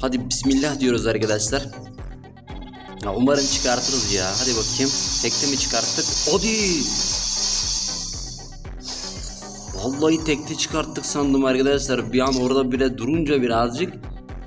Hadi bismillah diyoruz arkadaşlar. Ya umarım çıkartırız ya. Hadi bakayım. Tekte mi çıkarttık? Hadi. Vallahi tekte çıkarttık sandım arkadaşlar. Bir an orada bile durunca birazcık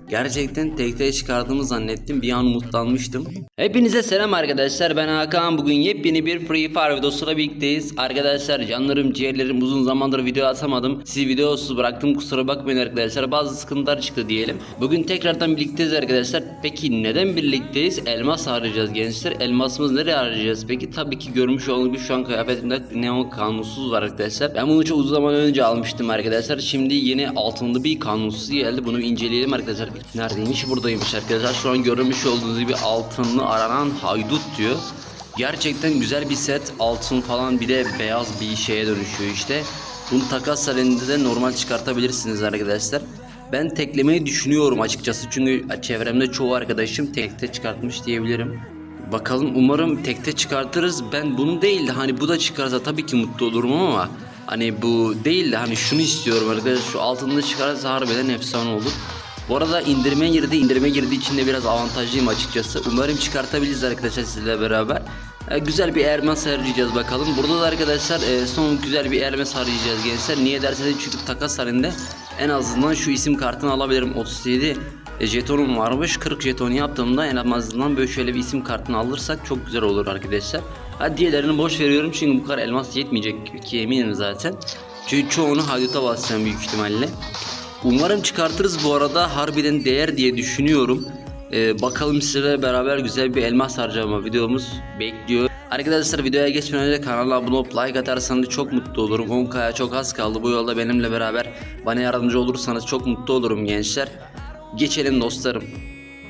gerçekten tekte çıkardığımı zannettim. Bir an umutlanmıştım. Hepinize selam arkadaşlar. Ben Hakan. Bugün yepyeni bir Free Fire videosuyla birlikteyiz. Arkadaşlar canlarım, ciğerlerim uzun zamandır video atamadım. Sizi videosuz bıraktım. Kusura bakmayın arkadaşlar. Bazı sıkıntılar çıktı diyelim. Bugün tekrardan birlikteyiz arkadaşlar. Peki neden birlikteyiz? Elmas arayacağız gençler. Elmasımız nereye arayacağız? Peki tabii ki görmüş olduğunuz gibi şu an kıyafetimde neon kanunsuz var arkadaşlar. Ben bunu çok uzun zaman önce almıştım arkadaşlar. Şimdi yeni altınlı bir kanunsuz geldi. Bunu inceleyelim arkadaşlar. Neredeymiş? Buradaymış arkadaşlar. Şu an görmüş olduğunuz gibi altınlı aranan haydut diyor. Gerçekten güzel bir set. Altın falan bir de beyaz bir şeye dönüşüyor işte. Bunu takas halinde de normal çıkartabilirsiniz arkadaşlar. Ben teklemeyi düşünüyorum açıkçası çünkü çevremde çoğu arkadaşım tekte çıkartmış diyebilirim. Bakalım umarım tekte çıkartırız. Ben bunu değil de hani bu da çıkarsa tabii ki mutlu olurum ama hani bu değil de hani şunu istiyorum arkadaşlar şu altında çıkarsa harbiden efsane olur. Bu arada indirime girdi. indirime girdiği için de biraz avantajlıyım açıkçası. Umarım çıkartabiliriz arkadaşlar sizle beraber. E, güzel bir elmas harcayacağız bakalım. Burada da arkadaşlar e, son güzel bir elmas harcayacağız gençler. Niye derseniz çünkü takas halinde en azından şu isim kartını alabilirim. 37 e, jetonum varmış. 40 jeton yaptığımda en azından böyle şöyle bir isim kartını alırsak çok güzel olur arkadaşlar. Hadi diğerlerini boş veriyorum çünkü bu kadar elmas yetmeyecek ki eminim zaten. Çünkü çoğunu hayduta basacağım büyük ihtimalle. Umarım çıkartırız bu arada harbiden değer diye düşünüyorum. Ee, bakalım sizlerle beraber güzel bir elmas harcama videomuz bekliyor. Arkadaşlar videoya geçmeden önce kanala abone olup like atarsanız çok mutlu olurum. 10k'ya çok az kaldı. Bu yolda benimle beraber bana yardımcı olursanız çok mutlu olurum gençler. Geçelim dostlarım.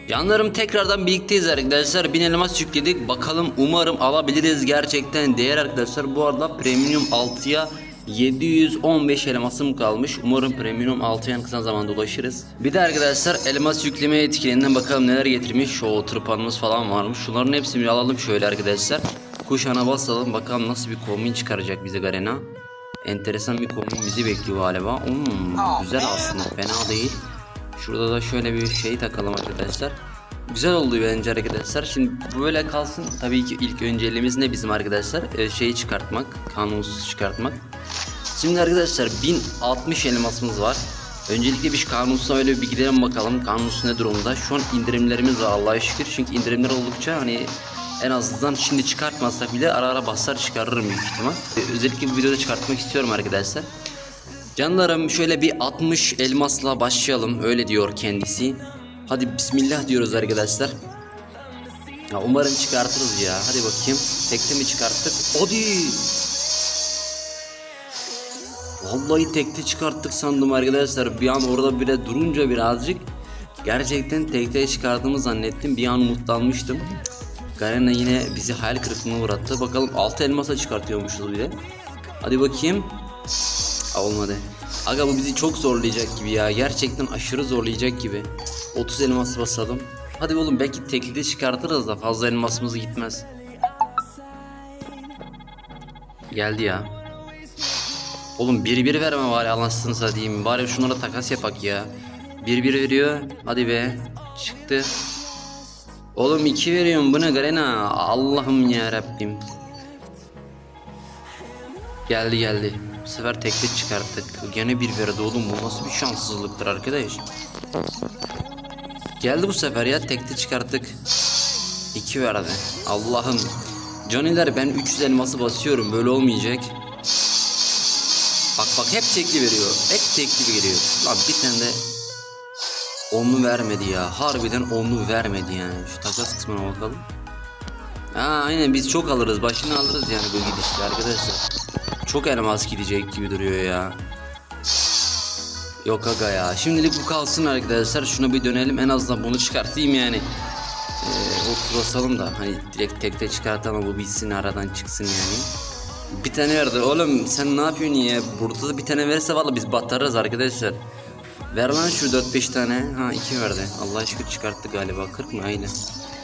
Canlarım tekrardan birlikteyiz arkadaşlar. Bin elmas yükledik. Bakalım umarım alabiliriz gerçekten değer arkadaşlar. Bu arada premium 6'ya 715 elmasım kalmış. Umarım premium 6'ya en kısa zamanda ulaşırız. Bir de arkadaşlar elmas yükleme etkilerinden bakalım neler getirmiş. Şu tırpanımız falan varmış. Şunların hepsini alalım şöyle arkadaşlar. Kuşağına basalım bakalım nasıl bir kombin çıkaracak bize Garena. Enteresan bir kombin bizi bekliyor galiba. Hmm, güzel aslında fena değil. Şurada da şöyle bir şey takalım arkadaşlar. Güzel oldu bence arkadaşlar. Şimdi böyle kalsın. Tabii ki ilk önceliğimiz ne bizim arkadaşlar? Ee, şeyi çıkartmak. Kanunsuz çıkartmak. Şimdi arkadaşlar 1060 elmasımız var. Öncelikle bir kanunsuza öyle bir gidelim bakalım. Kanunsuz ne durumda? Şu an indirimlerimiz var Allah'a şükür. Çünkü indirimler oldukça hani en azından şimdi çıkartmasak bile ara ara basar çıkarırım büyük ihtimal. Ee, Özellikle bu videoda çıkartmak istiyorum arkadaşlar. Canlarım şöyle bir 60 elmasla başlayalım öyle diyor kendisi. Hadi bismillah diyoruz arkadaşlar. Ya umarım çıkartırız ya. Hadi bakayım. Tekte mi çıkarttık? Hadi. Vallahi tekte çıkarttık sandım arkadaşlar. Bir an orada bile durunca birazcık gerçekten tekte çıkardığımı zannettim. Bir an umutlanmıştım. Garena yine bizi hayal kırıklığına uğrattı. Bakalım 6 elmasa çıkartıyormuşuz bir de. Hadi bakayım. Olmadı. Aga bu bizi çok zorlayacak gibi ya. Gerçekten aşırı zorlayacak gibi. 30 elmas basalım. Hadi oğlum belki tekli çıkartırız da fazla elmasımız gitmez. Geldi ya. Oğlum bir bir verme bari anasını satayım. Bari şunlara takas yapak ya. Bir bir veriyor. Hadi be. Çıktı. Oğlum iki veriyorum bu ne Garena? Allah'ım ya Rabbim. Geldi geldi. Bu sefer tekli çıkarttık. Gene bir verdi oğlum bu nasıl bir şanssızlıktır arkadaş. Geldi bu sefer ya tekli çıkarttık. İki verdi. Allah'ım. Johnny'ler ben 300 elması basıyorum böyle olmayacak. Bak bak hep tekli veriyor. Hep tekli veriyor. Lan bir tane de onlu vermedi ya. Harbiden onlu vermedi yani. Şu takas kısmına bakalım. Ha aynen biz çok alırız. Başını alırız yani bu gidişle arkadaşlar. Çok elmas gidecek gibi duruyor ya. Yok aga ya. Şimdilik bu kalsın arkadaşlar. Şuna bir dönelim. En azından bunu çıkartayım yani. Ee, o basalım da hani direkt tekte çıkart ama bu bitsin aradan çıksın yani. Bir tane verdi. Oğlum sen ne yapıyorsun ya? Burada da bir tane verirse valla biz batarız arkadaşlar. Ver lan şu 4-5 tane. Ha 2 verdi. Allah şükür çıkarttı galiba. 40 mı? Aynen.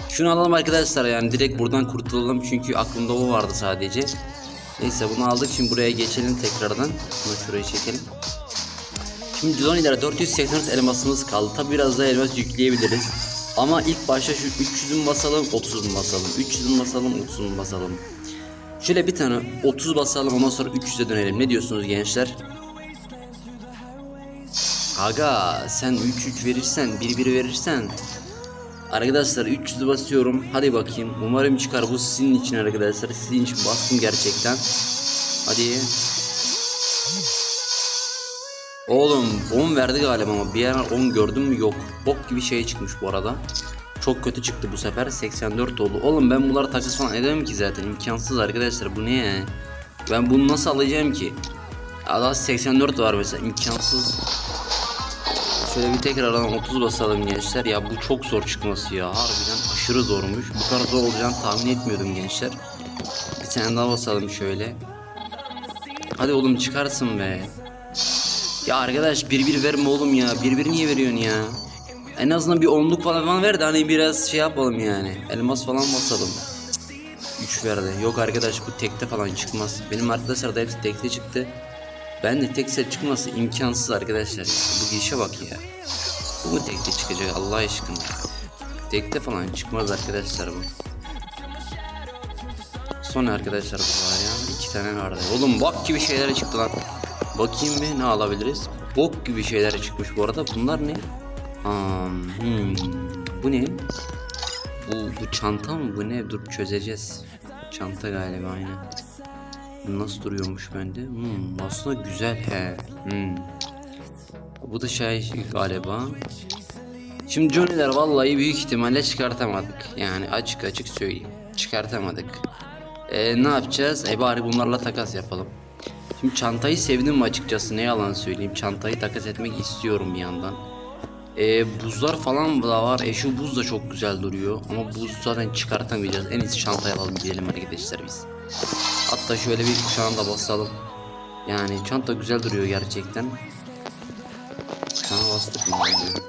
Şunu alalım arkadaşlar yani direkt buradan kurtulalım çünkü aklımda o vardı sadece. Neyse bunu aldık şimdi buraya geçelim tekrardan. Bunu şuraya çekelim. Şimdi Johnny'lere 484 elmasımız kaldı. Tabi biraz daha elmas yükleyebiliriz. Ama ilk başta şu 300'ün basalım, 30'un basalım. 300'ün basalım, 30'un basalım. Şöyle bir tane 30 basalım ondan sonra 300'e dönelim. Ne diyorsunuz gençler? Aga sen 3-3 verirsen 1-1 verirsen Arkadaşlar 300'ü basıyorum. Hadi bakayım. Umarım çıkar. Bu sizin için arkadaşlar. Sizin için bastım gerçekten. Hadi. Oğlum 10 verdi galiba ama bir ara 10 gördüm mü yok. Bok gibi şey çıkmış bu arada. Çok kötü çıktı bu sefer. 84 oldu. Oğlum ben bunları takas falan edemem ki zaten. imkansız arkadaşlar. Bu ne ya? Ben bunu nasıl alacağım ki? Allah 84 var mesela. imkansız. Şöyle bir tekrardan 30 basalım gençler. Ya bu çok zor çıkması ya. Harbiden aşırı zormuş. Bu kadar zor olacağını tahmin etmiyordum gençler. Bir tane daha basalım şöyle. Hadi oğlum çıkarsın be. Ya arkadaş 1-1 verme oğlum ya. 1-1 niye veriyorsun ya? En azından bir onluk falan falan ver de hani biraz şey yapalım yani. Elmas falan basalım. 3 verdi. Yok arkadaş bu tekte falan çıkmaz. Benim arkadaşlar da hepsi tekte çıktı. Ben de tek set çıkması imkansız arkadaşlar. Bu işe bak ya. Bu mu tekte çıkacak Allah aşkına? Tekte falan çıkmaz arkadaşlar bu. Son arkadaşlar bu ya. iki tane vardı. Oğlum bok gibi şeyler çıktı lan. Bakayım bir ne alabiliriz? Bok gibi şeyler çıkmış bu arada. Bunlar ne? Hmm. Bu ne? Bu, bu çanta mı? Bu ne? Dur çözeceğiz. Çanta galiba aynen. Bu nasıl duruyormuş bende? Hmm, aslında güzel he. Hmm. Bu da şey galiba. Şimdi Johnny'ler vallahi büyük ihtimalle çıkartamadık. Yani açık açık söyleyeyim. Çıkartamadık. Ee, ne yapacağız? E bari bunlarla takas yapalım. Şimdi çantayı sevdim açıkçası ne yalan söyleyeyim. Çantayı takas etmek istiyorum bir yandan. Ee, buzlar falan da var. E şu buz da çok güzel duruyor. Ama buz zaten çıkartamayacağız. En iyisi çantayı alalım gidelim arkadaşlar biz. Hatta şöyle bir kuşağını da basalım. Yani çanta güzel duruyor gerçekten. Sana bastık mı?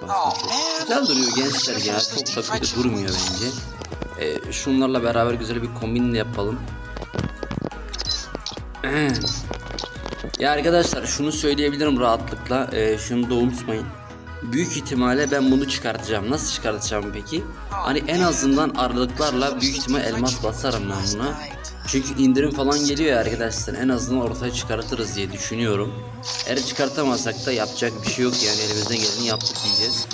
Bastık. Güzel duruyor gençler ya. Çok da durmuyor bence. Ee, şunlarla beraber güzel bir kombin yapalım. Ya arkadaşlar şunu söyleyebilirim rahatlıkla. Ee, şunu da unutmayın. Büyük ihtimalle ben bunu çıkartacağım. Nasıl çıkartacağım peki? Hani en azından aralıklarla büyük ihtimal elmas basarım ben buna. Çünkü indirim falan geliyor ya arkadaşlar. En azından ortaya çıkartırız diye düşünüyorum. Eğer çıkartamazsak da yapacak bir şey yok yani elimizden geleni yaptık diyeceğiz.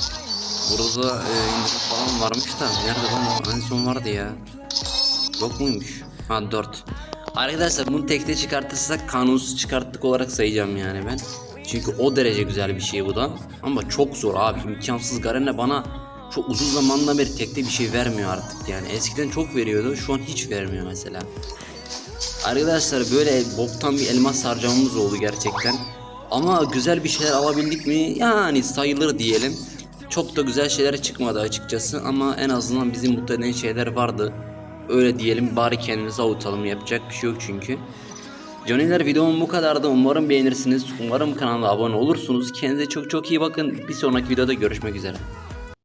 Burada e, indirim falan varmış da nerede lan en son vardı ya. Yok muymuş? Ha 4. Arkadaşlar bunu tekte çıkartırsak kanunsuz çıkarttık olarak sayacağım yani ben. Çünkü o derece güzel bir şey bu da. Ama çok zor abi imkansız Garen'le bana çok uzun zamandan beri tekte bir şey vermiyor artık yani. Eskiden çok veriyordu şu an hiç vermiyor mesela. Arkadaşlar böyle boktan bir elmas harcamamız oldu gerçekten. Ama güzel bir şeyler alabildik mi? Yani sayılır diyelim. Çok da güzel şeyler çıkmadı açıkçası ama en azından bizi mutlu eden şeyler vardı. Öyle diyelim bari kendimizi avutalım yapacak bir şey yok çünkü. Johnny'ler videom bu kadardı. Umarım beğenirsiniz. Umarım kanala abone olursunuz. Kendinize çok çok iyi bakın. Bir sonraki videoda görüşmek üzere.